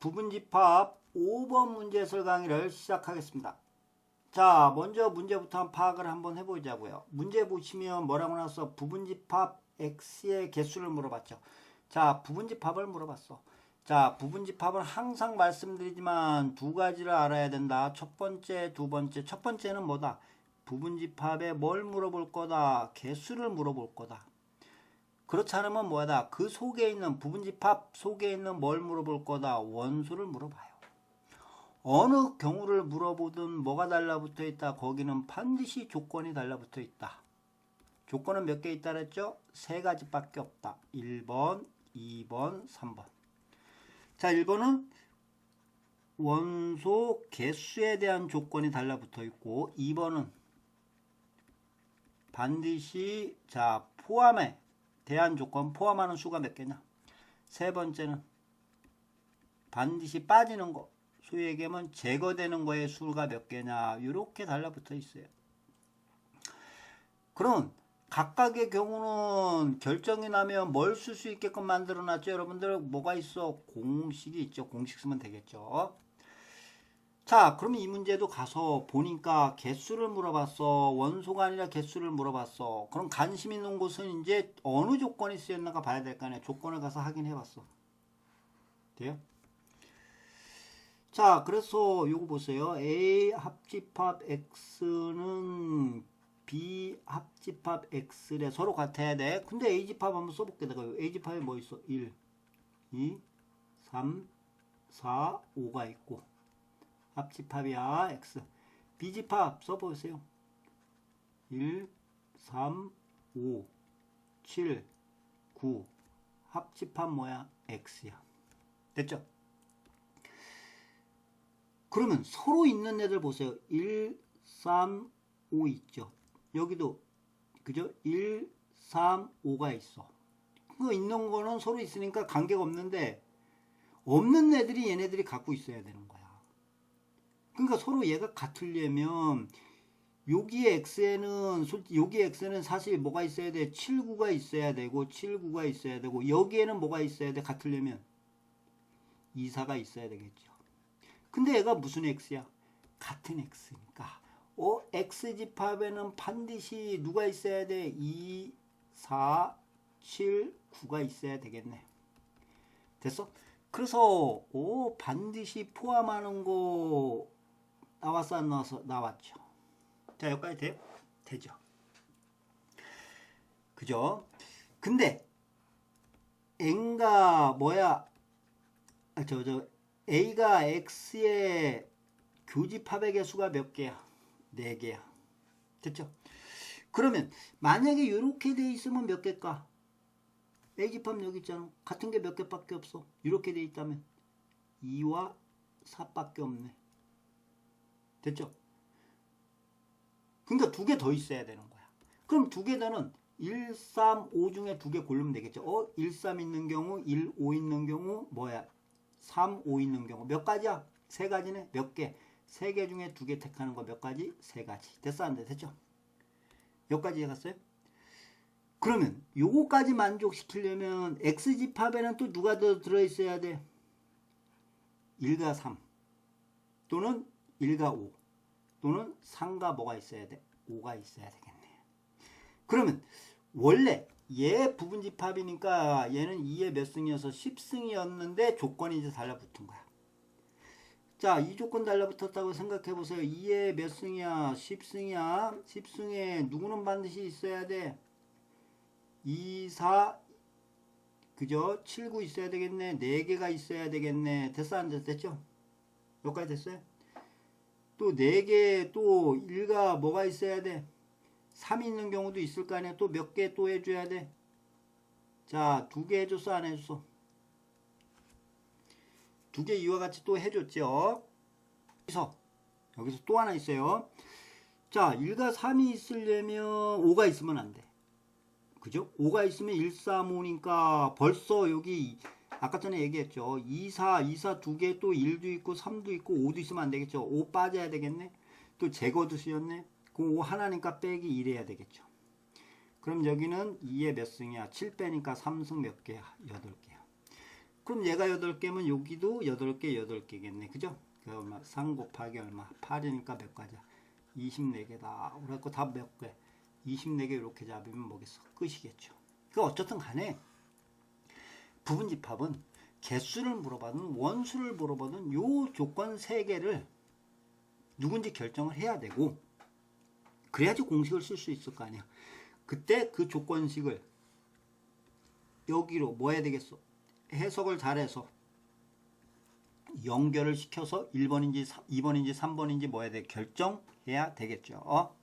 부분집합 5번 문제 해설 강의를 시작하겠습니다. 자, 먼저 문제부터 한 파악을 한번 해보자고요. 문제 보시면 뭐라고 나왔어? 부분집합 x의 개수를 물어봤죠. 자, 부분집합을 물어봤어. 자, 부분집합은 항상 말씀드리지만 두 가지를 알아야 된다. 첫 번째, 두 번째. 첫 번째는 뭐다? 부분집합에 뭘 물어볼 거다? 개수를 물어볼 거다. 그렇지 않으면 뭐다? 그 속에 있는 부분집합 속에 있는 뭘 물어볼 거다? 원소를 물어봐요. 어느 경우를 물어보든 뭐가 달라붙어 있다. 거기는 반드시 조건이 달라붙어 있다. 조건은 몇 개 있다 그랬죠? 세 가지밖에 없다. 1번, 2번, 3번. 자, 1번은 원소 개수에 대한 조건이 달라붙어 있고 2번은 반드시 자 포함에 대한 조건 포함하는 수가 몇 개냐? 세 번째는 반드시 빠지는 거. 소위 얘기하면 제거되는 거의 수가 몇 개냐? 이렇게 달라붙어 있어요. 그럼 각각의 경우는 결정이 나면 뭘 쓸 수 있게끔 만들어 놨죠? 여러분들 뭐가 있어? 공식이 있죠. 공식 쓰면 되겠죠 자 그럼 이 문제도 가서 보니까 개수를 물어봤어. 원소가 아니라 개수를 물어봤어. 그럼 관심 있는 곳은 이제 어느 조건이 쓰였는가 봐야 될 거 아니야. 조건을 가서 확인해 봤어. 돼요? 자 그래서 요거 보세요. A 합집합 X는 B 합집합 X래. 서로 같아야 돼. 근데 A 집합 한번 써볼게. 내가 A 집합에 뭐 있어? 1 2 3 4 5가 있고 합집합이야. X. B집합 써보세요. 1 3 5 7 9 합집합 뭐야 X야. 됐죠? 그러면 서로 있는 애들 보세요. 1 3 5 있죠? 여기도 그죠? 1 3 5가 있어. 그 있는 거는 서로 있으니까 관계가 없는데 없는 애들이 얘네들이 갖고 있어야 되는 거야 그러니까 서로 얘가 같으려면 여기에 x에는 여기 x에는 사실 뭐가 있어야 돼? 7, 9가 있어야 되고 7, 9가 있어야 되고 여기에는 뭐가 있어야 돼? 같으려면 2, 4가 있어야 되겠죠. 근데 얘가 무슨 x야? 같은 x니까 어, x집합에는 반드시 누가 있어야 돼? 2, 4, 7, 9가 있어야 되겠네. 됐어? 그래서 오 반드시 포함하는 거 나왔어 안 나왔어? 나왔죠. 자 여기까지 돼요? 되죠. 그죠? 근데 n가 뭐야? 아, 저, 저 a가 x의 교집합의 개수가 몇 개야? 4개야. 됐죠? 그러면 만약에 이렇게 돼 있으면 몇 개일까? A집합 여기 있잖아. 같은 게 몇 개밖에 없어. 이렇게 돼 있다면 2와 4밖에 없네. 됐죠? 그러니까 두 개 더 있어야 되는 거야. 그럼 두 개 더는 1, 3, 5 중에 두 개 고르면 되겠죠. 어? 1, 3 있는 경우, 1, 5 있는 경우, 뭐야? 3, 5 있는 경우. 몇 가지야? 세 가지네? 몇 개? 세 개 중에 두 개 택하는 거 몇 가지? 세 가지. 됐어? 안 돼? 됐죠? 여기까지 해갔어요? 그러면 요거까지 만족시키려면 X집합에는 또 누가 더 들어있어야 돼? 1과 3 또는 1과 5 또는 3과 뭐가 있어야 돼? 5가 있어야 되겠네. 그러면 원래 얘 부분집합이니까 얘는 2의 몇 승이어서 10승이었는데 조건이 이제 달라붙은 거야. 자, 이 조건 달라붙었다고 생각해 보세요. 2의 몇 승이야? 10승이야. 10승에 누구는 반드시 있어야 돼? 2, 4, 그죠? 7, 9 있어야 되겠네. 4개가 있어야 되겠네. 됐어? 안 됐죠? 여기까지 됐어요? 또 4개, 또 1가 뭐가 있어야 돼? 3 있는 경우도 있을 거 아니야? 또 몇 개 또 해줘야 돼? 자, 두 개 해줬어? 안 해줬어? 두 개 이와 같이 또 해줬죠? 여기서, 여기서 또 하나 있어요. 자, 1과 3이 있으려면 5가 있으면 안 돼. 그죠? 5가 있으면 1, 3, 5니까 벌써 여기 아까 전에 얘기했죠. 2, 4, 2, 4 두 개 또 1도 있고 3도 있고 5도 있으면 안 되겠죠. 5 빠져야 되겠네. 또 제거도 쓰였네. 그럼 5 하나니까 빼기 1 해야 되겠죠. 그럼 여기는 2의 몇 승이야? 7 빼니까 3승 몇 개야? 8개야. 그럼 얘가 8개면 여기도 8개 8개겠네 그죠? 그 얼마 3 곱하기 얼마 8이니까 몇 가지야 24개다 그래갖고 답몇 개? 24개 이렇게 잡으면 뭐겠어 끝이겠죠 그 어쨌든 간에 부분집합은 개수를 물어봐든 원수를 물어봐든 요 조건 세 개를 누군지 결정을 해야 되고 그래야지 공식을 쓸 수 있을 거 아니야. 그때 그 조건식을 여기로 뭐 해야 되겠어? 해석을 잘해서 연결을 시켜서 1번인지 2번인지 3번인지 뭐 해야 돼? 결정해야 되겠죠. 어?